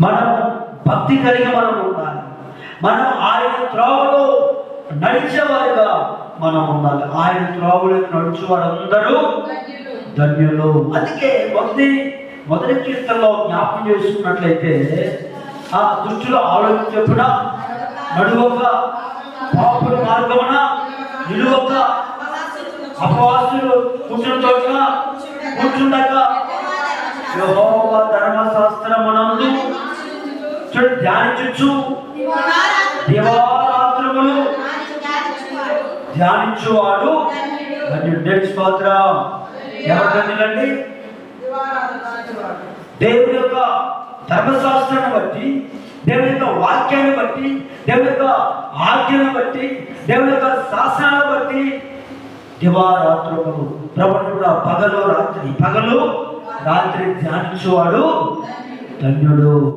మనం భక్తి కలిగి మనం ఉండాలి. మనం ఆయన త్రోవలో నడిచేవారుగా మనం ఉండాలి. ఆయన త్రోవలో నడిచే వారందరూ ధన్యులు. అందుకే మొదటి మొదటి కీర్తనలో జ్ఞాపకం చేసుకున్నట్లయితే ఆ దుష్టులు ఆలోచించకుండా నడువక పాపుల మార్గమున నిలువక అపవాసులు కూర్చుండక యెహోవా ధర్మశాస్త్రమునందు చూడు ధ్యానించు దివారాత్రములు ధ్యానించువాడు. ధన్యుడు. స్తోత్రం. ఎవరు ధన్యులండి? దేవుని యొక్క ధర్మశాస్త్రాన్ని బట్టి దేవుని యొక్క వాక్యాన్ని బట్టి దేవుని యొక్క ఆజ్ఞను బట్టి దేవుని యొక్క శాసనాన్ని బట్టి దివారాత్రములు ప్రభుత్వ కూడా పగలు రాత్రి. పగలు రాత్రి ధ్యానించువాడు. ధన్యుడు.